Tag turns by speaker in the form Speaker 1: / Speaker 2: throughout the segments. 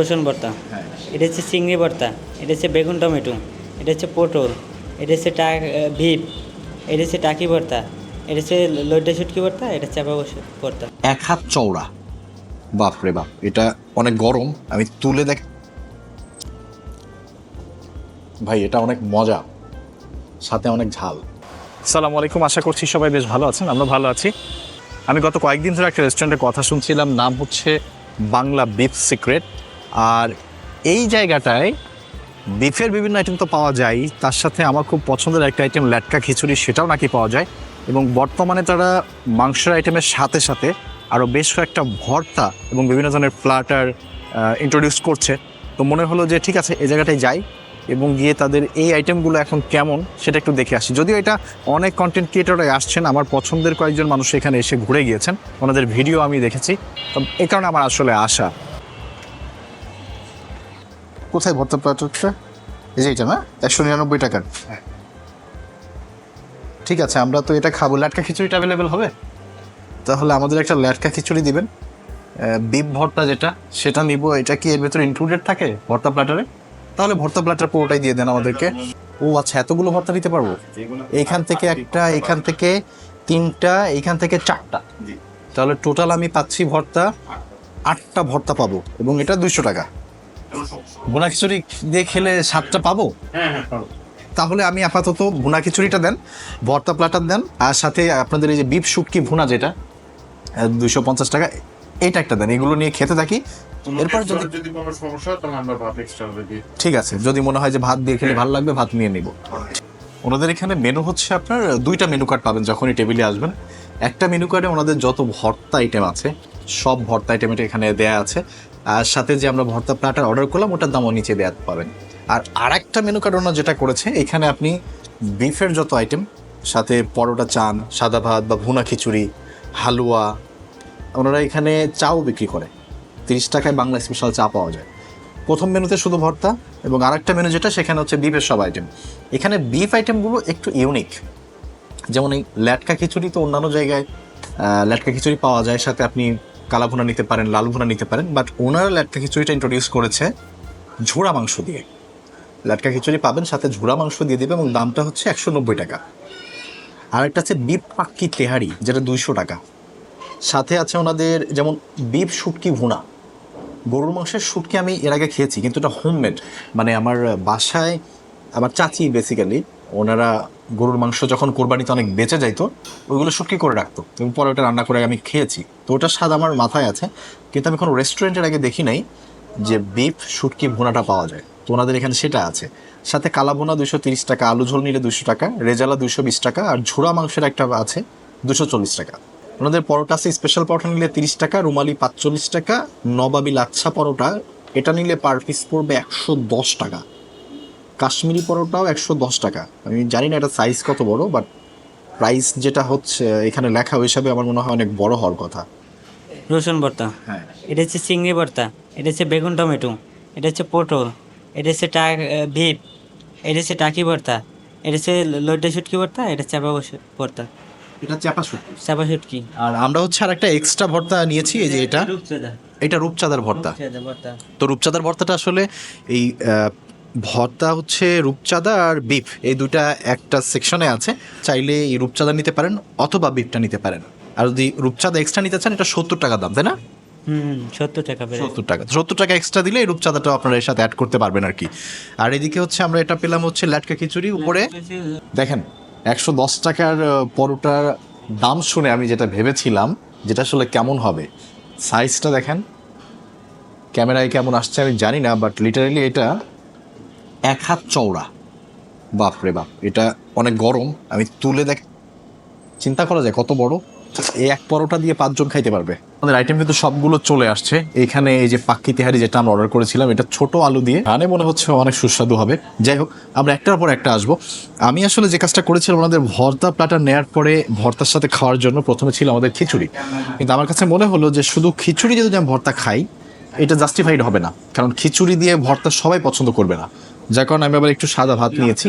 Speaker 1: রসুন ভর্তা।
Speaker 2: হ্যাঁ।
Speaker 1: এটা হচ্ছে চিংড়ি ভর্তা এটা হচ্ছে বেগুন টমেটো এটা হচ্ছে পটল এটা হচ্ছে টা ভিপ এটা হচ্ছে টাকি ভর্তা এটা হচ্ছে লড্ডা শুটকি ভর্তা এটা হচ্ছে চাপা বসে ভর্তা।
Speaker 2: এক হাত চওড়া। বাপ রে বাপ এটা অনেক গরম আমি তুলে দেখ ভাই এটা অনেক মজা সাথে অনেক ঝাল।
Speaker 3: সালাম আলাইকুম আশা করছি সবাই বেশ ভালো আছেন আমরা ভালো আছি। আমি গত কয়েকদিন ধরে একটা রেস্টুরেন্টের কথা শুনছিলাম নাম হচ্ছে বাংলা বিফ সিক্রেট। আর এই জায়গাটায় বিফের বিভিন্ন আইটেম তো পাওয়া যায়। তার সাথে আমার খুব পছন্দের একটা আইটেম ল্যাটকা খিচুড়ি, সেটাও নাকি পাওয়া যায়। এবং বর্তমানে তারা মাংসের আইটেমের সাথে সাথে আরও বেশ কয়েকটা ভর্তা এবং বিভিন্ন ধরনের প্লাটার ইন্ট্রোডিউস করছে। তো মনে হলো যে ঠিক আছে, এই জায়গাটায় যাই এবং গিয়ে তাদের এই আইটেমগুলো এখন কেমন সেটা একটু দেখে আসি। যদিও এটা অনেক কন্টেন্ট ক্রিয়েটররাই আসছেন, আমার পছন্দের কয়েকজন মানুষ এখানে এসে ঘুরে গিয়েছেন, ওনাদের ভিডিও আমি দেখেছি। তো এই কারণে আমার আসলে আশা।
Speaker 2: কোথায় ভর্তা প্লাটারটা এই যে এটা না? একশো নিরানব্বই টাকার। ঠিক আছে আমরা তো এটা খাব। লাটকা খিচুড়িটা অ্যাভেলেবেল হবে? তাহলে আমাদের একটা লাটকা খিচুড়ি দিবেন। বিপ ভর্তা যেটা সেটা নিব। এটা কি এর ভেতরে ইনক্লুডেড থাকে ভর্তা প্লাটারে তাহলে ভর্তা প্লাটার পুরোটাই দিয়ে দেন আমাদেরকে। ও আচ্ছা এতগুলো ভর্তা নিতে পারব? এইখান থেকে একটা এখান থেকে তিনটা এইখান থেকে চারটা। তাহলে টোটাল আমি পাচ্ছি ভর্তা আটটা ভর্তা পাবো এবং এটা দুইশো টাকা। ভুনা খিচুড়ি দিয়ে খেলে স্বাদটা পাবো? তাহলে আমি আপাতত ভুনা খিচুড়িটা দেন ভর্তা প্লাটার দেন আর সাথে আপনাদের এই যে বিপ শুটকি ভুনা যেটা দুইশো পঞ্চাশ টাকা এটা একটা দেন এগুলো নিয়ে খেতে থাকি। এরপর যদি
Speaker 4: যদি কোনো সমস্যা তাহলে আমরা ভাত এক্সট্রা দিই
Speaker 2: ঠিক আছে যদি মনে হয় যে ভাত দিয়ে খেলে ভালো লাগবে ভাত নিয়ে নিব। ওনাদের এখানে মেনু হচ্ছে আপনার দুইটা মেনু কার্ড পাবেন যখনই টেবিলে আসবেন। একটা মেনু কার্ডে ওনাদের যত ভর্তা আইটেম আছে সব ভর্তা আইটেম এটা এখানে দেয়া আছে। আর সাথে যে আমরা ভর্তা প্লাটার অর্ডার করলাম, ওটার দামও নিচে দেওয়া পাবেন। আর আরেকটা মেনু কার্ড ওনার যেটা করেছে, এখানে আপনি বিফের যত আইটেম সাথে পরোটা, চান, সাদা ভাত বা ভুনা খিচুড়ি, হালুয়া, ওনারা এখানে চাও বিক্রি করে। তিরিশ টাকায় বাংলা স্পেশাল চা পাওয়া যায়। প্রথম মেনুতে শুধু ভর্তা এবং আরেকটা মেনু যেটা, সেখানে হচ্ছে বিফের সব আইটেম এখানে বিফ আইটেমগুলো একটু ইউনিক যেমন এই ল্যাটকা খিচুড়ি তো অন্যান্য জায়গায় ল্যাটকা খিচুড়ি পাওয়া যায়, সাথে আপনি কালা ভুনা নিতে পারেন, লাল ভুনা নিতে পারেন বাট ওনারা ল্যাটকা খিচুড়িটা ইন্ট্রোডিউস করেছে ঝোড়া মাংস দিয়ে। ল্যাটকা খিচুড়ি পাবেন, সাথে ঝোড়া মাংস দিয়ে দেবে এবং দামটা হচ্ছে একশো নব্বই টাকা। আর একটা আছে বিফ পাক্কি তেহারি, যেটা দুইশো টাকা। সাথে আছে ওনাদের যেমন বিফ শুটকি ভুনা। গরুর মাংসের শুটকি আমি এর আগে খেয়েছি, কিন্তু এটা হোমমেড মানে আমার বাসায়, আমার চাচি বেসিক্যালি ওনারা গরুর মাংস যখন কোরবানিতে অনেক বেঁচে যাইতো, ওইগুলো শুটকি করে রাখতো। এবং পরে ওটা রান্না করে আমি খেয়েছি। তো ওটার স্বাদ আমার মাথায় আছে, কিন্তু আমি কোনো রেস্টুরেন্টের আগে দেখি নাই যে বিফ শুটকি, ভুনাটা পাওয়া যায়। তো ওনাদের এখানে সেটা আছে। সাথে কালা ভুনা দুশো তিরিশ টাকা, আলু ঝোল নিলে দুশো টাকা, রেজালা দুশো বিশ টাকা, আর ঝুড়া মাংসের একটা আছে দুশো চল্লিশ টাকা। ওনাদের পরোটা আছে স্পেশাল পরোটা নিলে তিরিশ টাকা, রুমালি পাঁচচল্লিশ টাকা, নবাবি লাচ্ছা পরোটা, এটা নিলে পার পিস পড়বে একশো দশ টাকা। কাশ্মীরি পরোটাও একশো দশ টাকা। আমি জানি না এটা সাইজ কত বড় বাট প্রাইস যেটা হচ্ছে এখানে লেখা হিসাবে আমার মনে হয় অনেক বড় হওয়ার কথা।
Speaker 1: রসুন ভর্তা।
Speaker 2: হ্যাঁ।
Speaker 1: এটা হচ্ছে চিংড়ি ভর্তা এটা হচ্ছে বেগুন টমেটো এটা হচ্ছে পটল এটা হচ্ছে টা ভিপ এটা হচ্ছে টাকি ভর্তা এটা হচ্ছে লইডা শুটকি ভর্তা এটা চাপা ভর্তা।
Speaker 2: এটা চাপা শুটকি?
Speaker 1: চাপা শুটকি।
Speaker 2: আর আমরা হচ্ছে আর একটা এক্সট্রা ভর্তা নিয়েছি এই যে এটা।
Speaker 1: রূপচাঁদা।
Speaker 2: এটা রূপচাঁদার ভর্তা। তো রূপচাঁদার ভর্তাটা আসলে এই ভর্তা হচ্ছে রূপচাঁদা আর বিফ এই দুটা একটা সেকশনে আছে। চাইলে এই রূপচাঁদা নিতে পারেন অথবা বিফটা নিতে পারেন। আর যদি রূপচাঁদা এক্সট্রা নিতে চান এটা সত্তর টাকা দাম তাই না?
Speaker 1: হুম সত্তর টাকা
Speaker 2: সত্তর টাকা। সত্তর টাকা এক্সট্রা দিলে এই রূপচাঁদাটাও আপনারা এর সাথে অ্যাড করতে পারবেন আর কি। আর এদিকে হচ্ছে আমরা এটা পেলাম হচ্ছে ল্যাটকা খিচুড়ি উপরে। দেখেন একশো দশ টাকার পরোটার দাম শুনে আমি যেটা ভেবেছিলাম যেটা আসলে কেমন হবে। সাইজটা দেখেন ক্যামেরায় কেমন আসছে আমি জানি না বাট লিটারালি এটা এক হাত চওড়া। বাপ রে বাপ, এটা অনেক গরম, আমি তুলে দেখ চিন্তা করা যায় কত বড়? এই এক পরোটা দিয়ে পাঁচজন খাইতে পারবে। আমাদের আইটেম কিন্তু সবগুলো চলে আসছে। এখানে এই যে পাক্কি তেহারি যেটা আমরা অর্ডার করেছিলাম, এটা ছোট আলু দিয়ে। রানে মনে হচ্ছে অনেক সুস্বাদু হবে। যাই হোক, আমরা একটার পর একটা আসব। আমি আসলে যে কাজটা করেছিলাম আমাদের ভর্তা প্লাটার নেয়ার পরে ভর্তার সাথে খাওয়ার জন্য প্রথমে ছিল আমাদের খিচুড়ি। কিন্তু আমার কাছে মনে হলো যে শুধু খিচুড়ি যদি আমি ভর্তা খাই, এটা জাস্টিফাইড হবে না। কারণ খিচুড়ি দিয়ে ভর্তা সবাই পছন্দ করবে না। যার কারণে আমি আবার একটু সাদা ভাত নিয়েছি।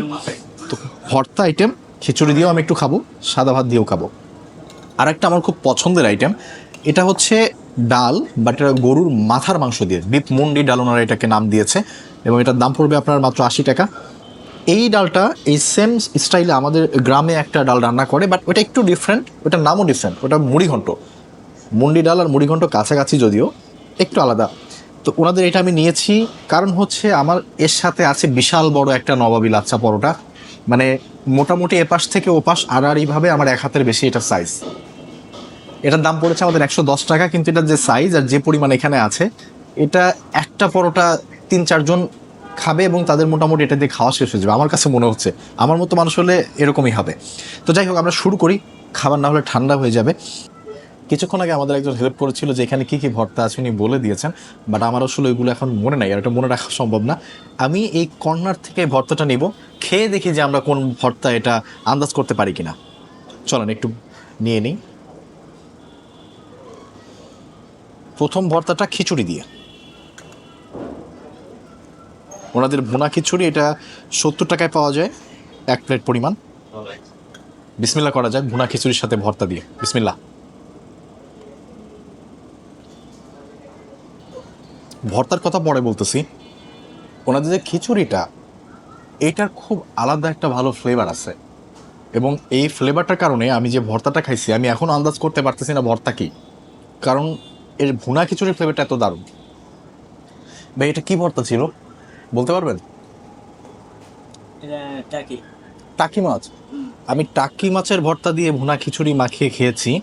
Speaker 2: তো ভর্তা আইটেম খিচুড়ি দিয়েও আমি একটু খাব, সাদা ভাত দিয়েও খাব। আর একটা আমার খুব পছন্দের আইটেম এটা হচ্ছে ডাল বাট এটা গরুর মাথার মাংস দিয়ে। বিপ মুন্ডি ডাল ওনারা এটাকে নাম দিয়েছে, এবং এটার দাম পড়বে আপনার মাত্র আশি টাকা। এই ডালটা এই সেম স্টাইলে আমাদের গ্রামে একটা ডাল রান্না করে বাট ওটা একটু ডিফারেন্ট ওটার নামও ডিফারেন্ট ওটা মুড়িঘণ্ট। মুন্ডি ডাল আর মুড়িঘণ্ট কাছাকাছি যদিও, একটু আলাদা। তো ওনাদের এটা আমি নিয়েছি। কারণ হচ্ছে আমার এর সাথে আছে বিশাল বড় একটা নবাবি লাচ্চা পরোটা। মানে মোটামুটি এপাশ থেকে ওপাশ আড়াআড়িভাবে আমার এক হাতের বেশি এটা সাইজ এটার দাম পড়েছে আমাদের একশো দশ টাকা, কিন্তু এটার যে সাইজ আর যে পরিমাণ এখানে আছে, এটা একটা পরোটা তিন চারজন খাবে এবং তাদের মোটামুটি এটা দিয়ে খাওয়া শেষ হয়ে যাবে। আমার কাছে মনে হচ্ছে, আমার মতো মানুষ হলে এরকমই হবে। তো যাই হোক, আমরা শুরু করি। খাবার না হলে ঠান্ডা হয়ে যাবে। কিছুক্ষণ আগে আমাদের একজন হেল্প করেছিল যে এখানে কী কী ভর্তা আছে উনি বলে দিয়েছেন বাট আমার আসলে ওইগুলো এখন মনে নাই আর এটা মনে রাখা সম্ভব না। আমি এই কর্নার থেকে ভর্তাটা নিব খেয়ে দেখি যে আমরা কোন ভর্তা এটা আন্দাজ করতে পারি কিনা। চলেন একটু নিয়ে নিই। প্রথম ভর্তাটা খিচুড়ি দিয়ে। ওনাদের ভুনা খিচুড়ি এটা সত্তর টাকায় পাওয়া যায় এক প্লেট পরিমাণ। বিসমিল্লা করা যায় ভুনা খিচুড়ির সাথে ভর্তা দিয়ে। বিসমিল্লা ভর্তার কথা পরে বলতেছি। ওনাদের যে খিচুড়িটা এইটার খুব আলাদা একটা ভালো ফ্লেভার আছে। এবং এই ফ্লেভারটার কারণে আমি যে ভর্তাটা খাইছি আমি এখন আন্দাজ করতে পারতেছি না ভর্তা কি। কারণ এর ভুনা খিচুড়ির ফ্লেভারটা এত দারুণ। ভাই এটা কি ভর্তা ছিল? বলতে পারবেন?
Speaker 1: টাকি।
Speaker 2: টাকি মাছ? আমি টাকি মাছের ভর্তা দিয়ে ভুনা খিচুড়ি মাখিয়ে খেয়েছি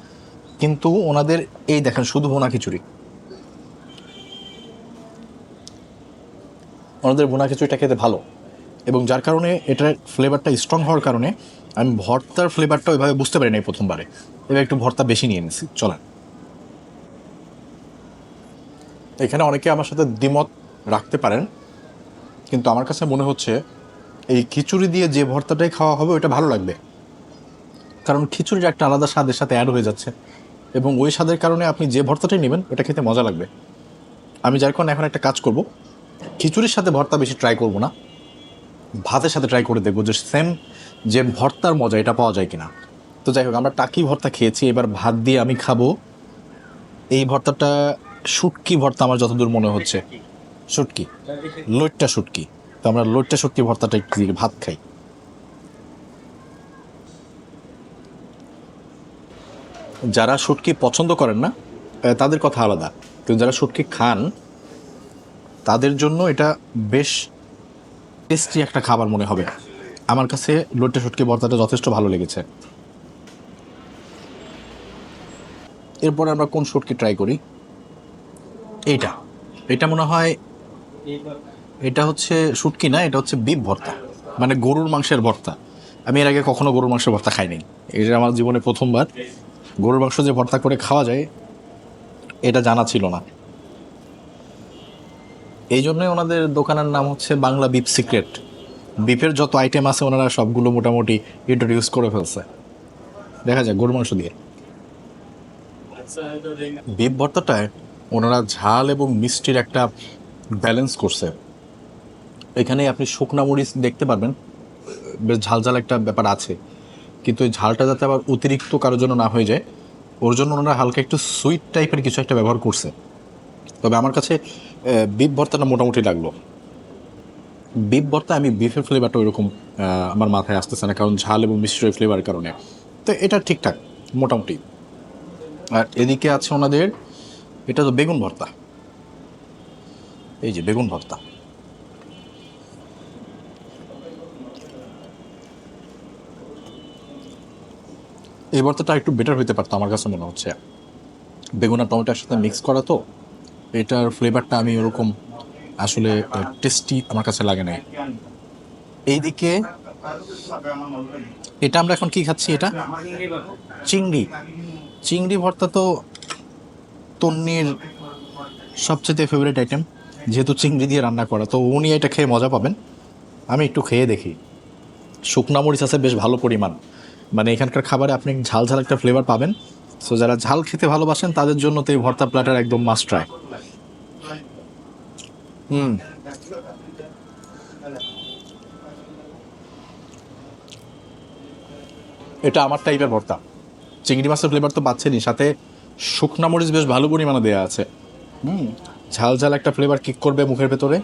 Speaker 2: কিন্তু ওনাদের এই দেখেন শুধু ভুনা খিচুড়ি। ওনাদের ভুনা খিচুড়িটা খেতে ভালো। এবং যার কারণে এটার ফ্লেভারটা স্ট্রং হওয়ার কারণে আমি ভর্তার ফ্লেভারটা ওইভাবে বুঝতে পারি নাই প্রথমবারে। এবার একটু ভর্তা বেশি নিয়ে নিছি, চলেন। এখানে অনেকে আমার সাথে দ্বিমত রাখতে পারেন, কিন্তু আমার কাছে মনে হচ্ছে এই খিচুড়ি দিয়ে যে ভর্তাটাই খাওয়া হবে ওইটা ভালো লাগবে। কারণ খিচুড়ির একটা আলাদা স্বাদের সাথে অ্যাড হয়ে যাচ্ছে। এবং ওই স্বাদের কারণে আপনি যে ভর্তাটাই নেবেন, ওটা খেতে মজা লাগবে। আমি যার কারণে এখন একটা কাজ করব। খিচুড়ির সাথে ভর্তা বেশি ট্রাই করব না। ভাতের সাথে ট্রাই করে দেখব যে সেম যে ভর্তার মজা, এটা পাওয়া যায় কিনা। তো যাই হোক, আমরা টাকি ভর্তা খেয়েছি, এবার ভাত দিয়ে আমি খাব। এই ভর্তাটা শুটকি ভর্তা আমার যতদূর মনে হচ্ছে। শুটকি। লোটটা শুটকি। তো আমরা লোটটা শুটকি ভর্তাটা একটু ভাত খাই। যারা শুটকি পছন্দ করেন না তাদের কথা আলাদা। কিন্তু যারা শুটকি খান তাদের জন্য এটা বেশ টেস্টি একটা খাবার মনে হবে। আমার কাছে লোটে শুটকি ভর্তাটা যথেষ্ট ভালো লেগেছে। এরপরে আমরা কোন শুটকি ট্রাই করি? এইটা। এটা মনে হয় এটা হচ্ছে শুটকি না, এটা হচ্ছে বিপ ভর্তা। মানে গরুর মাংসের ভর্তা। আমি এর আগে কখনো গরুর মাংসের ভর্তা খাইনি। এটা আমার জীবনে প্রথমবার গরুর মাংস যে ভর্তা করে খাওয়া যায়, এটা জানা ছিল না। এই জন্যই ওনাদের দোকানের নাম হচ্ছে বাংলা বিপ সিক্রেট। বিপের যত আইটেম আছে ওনারা সবগুলো মোটামুটি ইন্ট্রোডিউস করে ফেলছে। দেখা যায় গরুর মাংস দিয়ে। বিপ ভর্তাটায় ওনারা ঝাল এবং মিষ্টির একটা ব্যালেন্স করছে। এখানে আপনি শুকনা মরিচ দেখতে পারবেন। বেশ ঝাল ঝাল একটা ব্যাপার আছে। কিন্তু এই ঝালটা যাতে আবার অতিরিক্ত কারোর জন্য না হয়ে যায়, ওর জন্য ওনারা হালকা একটু সুইট টাইপের কিছু একটা ব্যবহার করছে। তবে আমার কাছে বিফ ভর্তাটা মোটামুটি লাগল। বিফ ভর্তা আমি বিফের ফ্লেভারটা ওইরকম আমার মাথায় আসতেছে না, কারণ ঝাল এবং মিষ্টির ফ্লেভারের কারণে। তো এটা ঠিকঠাক, মোটামুটি। আর এদিকে আছে ওনাদের, এটা তো বেগুন ভর্তা। এই যে বেগুন ভর্তা। এই ভর্তাটা একটু বেটার হইতে পারতো আমার কাছে মনে হচ্ছে। বেগুন আর টমেটোর সাথে মিক্স করা তো। এটার ফ্লেভারটা আমি ওরকম আসলে টেস্টি আমার কাছে লাগে নাই। এইদিকে এটা আমরা এখন কি খাচ্ছি এটা? চিংড়ি। চিংড়ি ভর্তা তো তন্নির সবচেয়ে ফেভারিট আইটেম যেহেতু চিংড়ি দিয়ে রান্না করা, তো উনি এটা খেয়ে মজা পাবেন। আমি একটু খেয়ে দেখি। শুকনা মরিচ আছে, বেশ ভালো পরিমাণ। মানে এখানকার খাবারে আপনি ঝাল ঝাল একটা ফ্লেভার পাবেন। সো যারা ঝাল খেতে ভালোবাসেন, তাদের জন্য তো এই ভর্তা প্ল্যাটার একদম মাস্ট ট্রাই হুম। এটা আমার টাইপের ভর্তা। চিংড়ি মাছের ফ্লেভার তো পাচ্ছেনই, সাথে শুকনা মরিচ বেশ ভালো পরিমাণে দেওয়া আছে। হুম। ঝাল ঝাল একটা ফ্লেভার কিক করবে মুখের ভেতরে।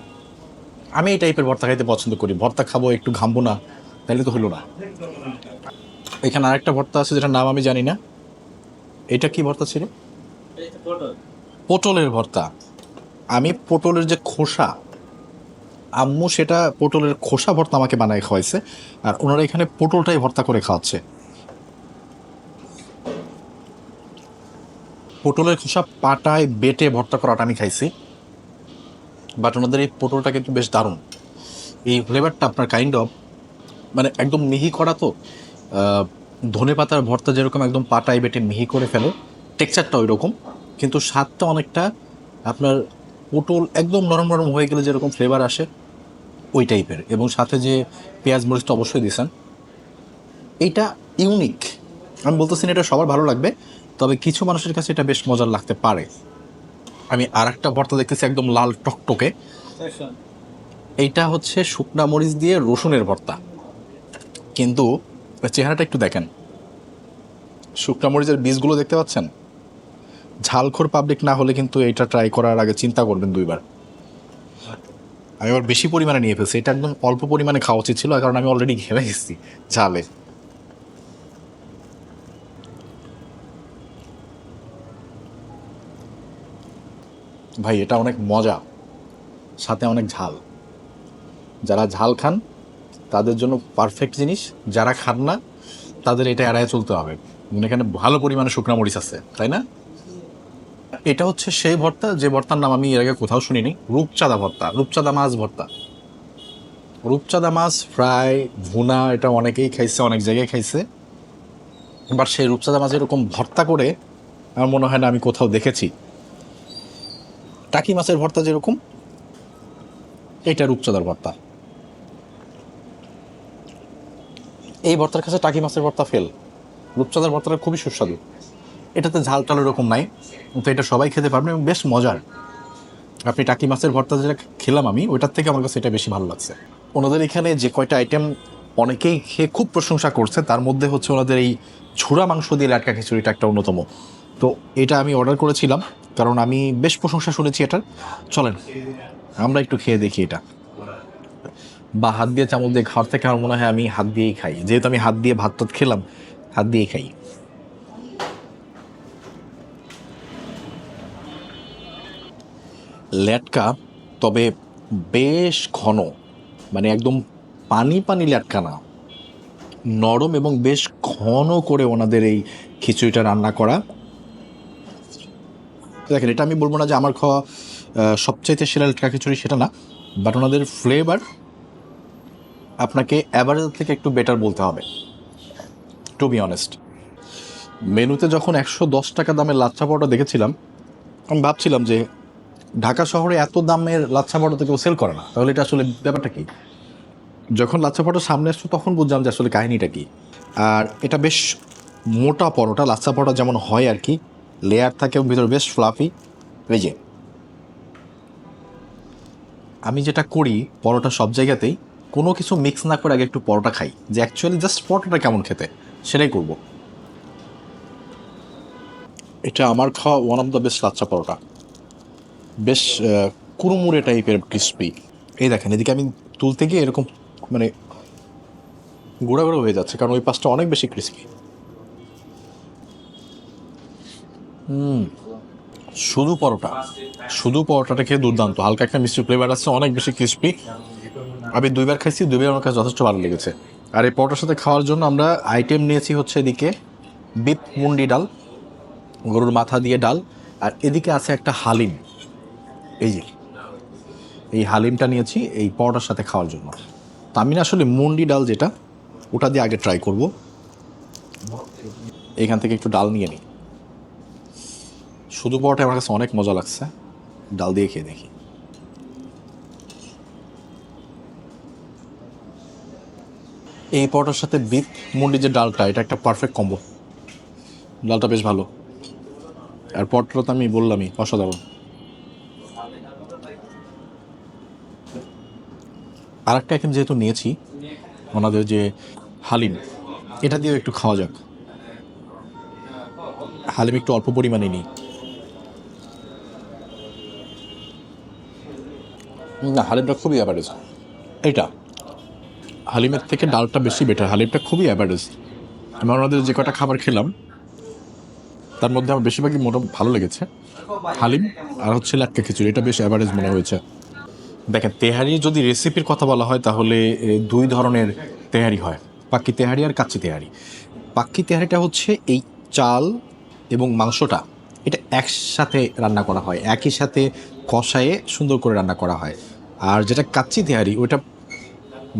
Speaker 2: আমি এই টাইপের ভর্তা খাইতে পছন্দ করি। ভর্তা খাব, একটু ঘামবো না তাহলে তো হলো না। এখানে আরেকটা ভর্তা আছে, যেটার নাম আমি জানি না। এটা কি ভর্তা ছিল? পটলের ভর্তা। আমি পটলের যে খোসা আম্মু সেটা পটলের খোসা ভর্তা আমাকে বানায় খাওয়াইছে আর ওনারা এখানে পটলটাই ভর্তা করে খাওয়াচ্ছে। পটলের খোসা পাটায় বেটে ভর্তা করাটা আমি খাইছি বাট ওনাদের এই পটলটা কিন্তু বেশ দারুণ। এই ফ্লেভারটা আপনার কাইন্ড অফ মানে একদম মিহি করা তো ধনে পাতার ভর্তা যেরকম একদম পাটায় বেটে মিহি করে ফেলে টেক্সচারটা ওই রকম কিন্তু স্বাদটা অনেকটা আপনার পটল একদম নরম নরম হয়ে গেলে যেরকম ফ্লেভার আসে ওই টাইপের এবং সাথে যে পেঁয়াজ মরিচটা অবশ্যই দিয়েছেন এইটা ইউনিক আমি বলতেছি এটা সবার ভালো লাগবে তবে কিছু মানুষের কাছে এটা বেশ মজার লাগতে পারে। আমি আর একটা ভর্তা দেখতেছি একদম লাল টকটকে। এইটা হচ্ছে শুকনা মরিচ দিয়ে রসুনের ভর্তা। কিন্তু চেহারাটা একটু দেখেন। শুকনা মরিচের বীজগুলো দেখতে পাচ্ছেন? ঝালখোর পাবলিক না হলে কিন্তু এটা ট্রাই করার আগে চিন্তা করবেন দুইবার। আমি আবার বেশি পরিমাণে নিয়ে ফেলছি, এটা একদম অল্প পরিমাণে খাওয়া উচিত ছিল, কারণ আমি অলরেডি ঘেমে গেছি ঝালে। ভাই, এটা অনেক মজা, সাথে অনেক ঝাল। যারা ঝাল খান তাদের জন্য পারফেক্ট জিনিস। যারা খান না, তাদের এটা এড়ায় চলতে হবে। মানে এখানে ভালো পরিমাণে শুকনা মরিচ আছে, তাই না? এটা হচ্ছে সেই ভর্তা, যে ভর্তার নাম আমি এর আগে কোথাও শুনিনি। রূপচাঁদা ভর্তা, রূপচাঁদা মাছ ভর্তা। রূপচাঁদা মাছ, ফ্রাই, ভুনা, এটা অনেকেই খাইছে, অনেক জায়গায় খাইছে। বাট সেই রূপচাঁদা মাছ এরকম ভর্তা করে, আমার মনে হয় না আমি কোথাও দেখেছি। টাকি মাছের ভর্তা যেরকম, এটা রূপচাঁদার ভর্তা। এই ভর্তার কাছে টাকি মাছের ভর্তা ফেল রূপচাঁদার ভর্তাটা খুবই সুস্বাদু। এটাতে ঝাল টাল এরকম নাই তো এটা সবাই খেতে পারবেন এবং বেশ মজার। আপনি টাকি মাছের ভর্তা যেটা খেলাম আমি, ওইটার থেকে আমার কাছে এটা বেশি ভালো লাগছে। ওনাদের এখানে যে কয়টা আইটেম অনেকেই খেয়ে খুব প্রশংসা করছে, তার মধ্যে হচ্ছে ওনাদের এই ছোড়া মাংস দিয়ে লাটকা খিচুড়িটা একটা অন্যতম। তো এটা আমি অর্ডার করেছিলাম, কারণ আমি বেশ প্রশংসা শুনেছি এটার। চলেন, আমরা একটু খেয়ে দেখি এটা। বা হাত দিয়ে চামচ দিয়ে খাওয়ার থেকে আমার মনে হয় আমি হাত দিয়েই খাই। যেহেতু আমি হাত দিয়ে ভাত টাত খেলাম, হাত দিয়েই খাই। ল্যাটকা, তবে বেশ ঘন মানে একদম পানি পানি ল্যাটকা না। নরম এবং বেশ ঘন করে ওনাদের এই খিচুড়িটা রান্না করা। দেখেন, এটা আমি বলব না যে আমার খাওয়া সবচাইতে সেরা ল্যাটকা খিচুড়ি সেটা না বাট ওনাদের ফ্লেভার আপনাকে অ্যাভারেজ থেকে একটু বেটার বলতে হবে টু বি অনেস্ট মেনুতে যখন একশো দশ টাকা দামের লাচ্ছা পরোটা দেখেছিলাম, আমি ভাবছিলাম যে ঢাকা শহরে এত দামের লাচ্ছা পরোটা কেউ সেল করে না। তাহলে এটা আসলে ব্যাপারটা কি? যখন লাচ্ছা পরোটা সামনে আসতো তখন বুঝলাম যে আসলে কাহিনিটা কি। আর এটা বেশ মোটা পরোটা, লাচ্ছা পরোটা যেমন হয় আর কি লেয়ার থাকে ভিতরে বেশ ফ্লাফি যে, আমি যেটা করি পরোটা সব জায়গাতেই কোনো কিছু মিক্স না করে আগে একটু পরোটা খাই। যে অ্যাকচুয়ালি জাস্ট পরোটাটা কেমন খেতে? সেটাই করব। এটা আমার খাওয়া one of the best lachha paratha. বেশ কুড়মুড়ে টাইপের ক্রিস্পি এই দেখেন, এদিকে আমি তুলতে গিয়ে এরকম মানে গুঁড়া গুঁড়ো হয়ে যাচ্ছে, কারণ ওই পাশটা অনেক বেশি ক্রিস্পি হুম, শুধু পরোটা। শুধু পরোটাটা খেয়ে দুর্দান্ত। হালকা একটা মিষ্টি ফ্লেভার আছে, অনেক বেশি ক্রিস্পি আমি দুইবার খাইছি, দুইবার আমার কাছে যথেষ্ট ভালো লেগেছে। আর এই পরোটার সাথে খাওয়ার জন্য আমরা আইটেম নিয়েছি হচ্ছে এদিকে বিপ মুন্ডি ডাল, গরুর মাথা দিয়ে ডাল, আর এদিকে আছে একটা হালিম। এই যে, এই হালিমটা নিয়েছি এই পরোটার সাথে খাওয়ার জন্য। তো আমি না আসলে মুন্ডি ডাল যেটা, ওটা দিয়ে আগে ট্রাই করব। এখান থেকে একটু ডাল নিয়ে নিই। শুধু পরোটা আমার কাছে অনেক মজা লাগছে। ডাল দিয়ে খেয়ে দেখি। এই পরোটার সাথে বিফ মুন্ডি যে ডালটা, এটা একটা পারফেক্ট কম্বো ডালটা বেশ ভালো। আর পরোটাটা তো আমি বললামই, অসাধারণ। আর একটা আইটেম যেহেতু নিয়েছি, ওনাদের যে হালিম, এটা দিয়েও একটু খাওয়া যাক। হালিম একটু অল্প পরিমাণে নিই। না, হালিমটা খুবই অ্যাভারেজ এটা। হালিমের থেকে ডালটা বেশি বেটার হালিমটা খুবই অ্যাভারেজ আমি ওনাদের যে কটা খাবার খেলাম, তার মধ্যে আমার বেশিরভাগই মোটা ভালো লেগেছে। হালিম আর হচ্ছে লাটকা খিচুড়ি, এটা বেশ অ্যাভারেজ মনে হয়েছে। দেখেন, তেহারি যদি রেসিপির কথা বলা হয়, তাহলে দুই ধরনের তেহারি হয়। পাক্কি তেহারি আর কাচ্চি তেহারি। পাক্কি তেহারিটা হচ্ছে এই চাল এবং মাংসটা, এটা একসাথে রান্না করা হয়। একই সাথে কষায়ে সুন্দর করে রান্না করা হয়। আর যেটা কাচ্চি তেহারি ওটা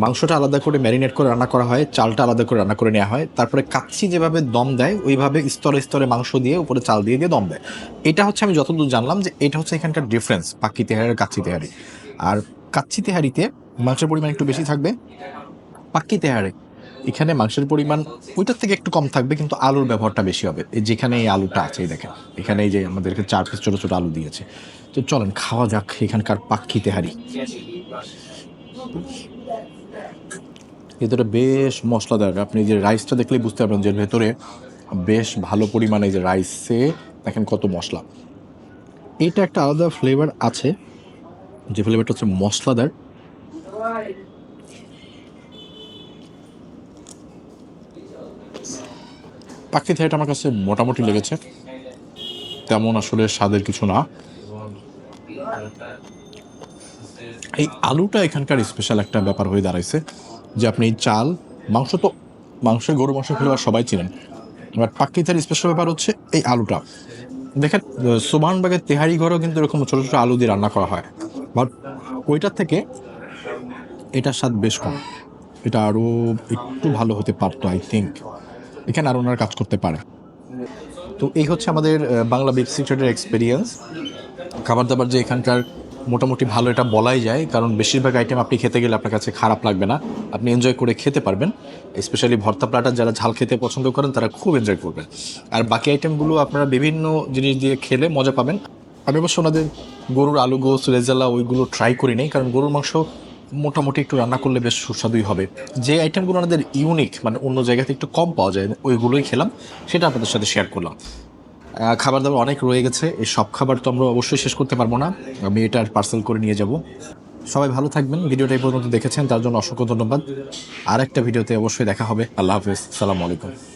Speaker 2: মাংসটা আলাদা করে ম্যারিনেট করে রান্না করা হয়, চালটা আলাদা করে রান্না করে নেওয়া হয়। তারপরে কাচ্ছি যেভাবে দম দেয়, ওইভাবে স্তরে স্তরে মাংস দিয়ে উপরে চাল দিয়ে দিয়ে দম দেয়। এটা হচ্ছে আমি যতদূর জানলাম যে এটা হচ্ছে এখানকার ডিফারেন্স পাক্কি তেহারি আর কাচ্চি তেহারি। আর কাচ্ছি তেহারিতে মাংসের পরিমাণ একটু বেশি থাকবে। পাক্কি তেহারে, এখানে মাংসের পরিমাণ ওইটার থেকে একটু কম থাকবে, কিন্তু আলুর ব্যবহারটা বেশি হবে। যেখানে এই আলুটা আছে দেখেন, এখানে এই যে আমাদেরকে চার পিস ছোটো ছোটো আলু দিয়েছে। তো চলেন, খাওয়া যাক এখানকার পাক্কি তেহারি। ভেতরে বেশ মশলাদার। আপনি যে রাইসটা দেখলেই বুঝতে পারবেন যে ভেতরে বেশ ভালো পরিমাণে যে রাইসে দেখেন কত মশলা। এটা একটা আলাদা ফ্লেভার আছে, যে ফ্লেভারটা হচ্ছে মশলাদার। পাখি থাইটা আমার কাছে মোটামুটি লেগেছে। তেমন আসলে স্বাদের কিছু না। এই আলুটা এখানকার স্পেশাল একটা ব্যাপার হয়ে দাঁড়াইছে যে আপনি চাল, মাংস তো মাংস গরু, মাংস খেলে সবাই চিনেন। এবার পাকিস্তানের স্পেশাল ব্যাপার হচ্ছে এই আলুটা। দেখেন সুবানবাগের তেহারি ঘরেও কিন্তু এরকম ছোটো ছোটো আলু দিয়ে রান্না করা হয়। বাট ওইটার থেকে এটার স্বাদ বেশ কম। এটা আরও একটু ভালো হতে পারতো আই থিঙ্ক এখানে আর ওনারা কাজ করতে পারে। তো এই হচ্ছে আমাদের বাংলা সিক্রেটের এক্সপিরিয়েন্স খাবার দাবার যে এখানকার মোটামুটি ভালো এটা বলাই যায়, কারণ বেশিরভাগ আইটেম আপনি খেতে গেলে আপনার কাছে খারাপ লাগবে না। আপনি এনজয় করে খেতে পারবেন। স্পেশালি ভর্তা প্লাটার যারা ঝাল খেতে পছন্দ করেন, তারা খুব এনজয় করবেন আর বাকি আইটেমগুলো আপনারা বিভিন্ন জিনিস দিয়ে খেলে মজা পাবেন। আমি অবশ্য ওনাদের গরুর আলু গোস রেজালা, ওইগুলো ট্রাই করি নাই, কারণ গরুর মাংস মোটামুটি একটু রান্না করলে বেশ সুস্বাদুই হবে। যে আইটেমগুলো ওনাদের ইউনিক মানে অন্য জায়গাতে একটু কম পাওয়া যায়, ওইগুলোই খেলাম। সেটা আপনাদের সাথে শেয়ার করলাম। খাবার দাবার অনেক রয়ে গেছে। এই সব খাবার তো আমরা অবশ্যই শেষ করতে পারব না। আমি এটা পার্সেল করে নিয়ে যাব। সবাই ভালো থাকবেন। ভিডিওটা এই পর্যন্ত দেখেছেন, তার জন্য অসংখ্য ধন্যবাদ। আর একটা ভিডিওতে অবশ্যই দেখা হবে। আল্লাহ হাফিজ। সালামু আলাইকুম।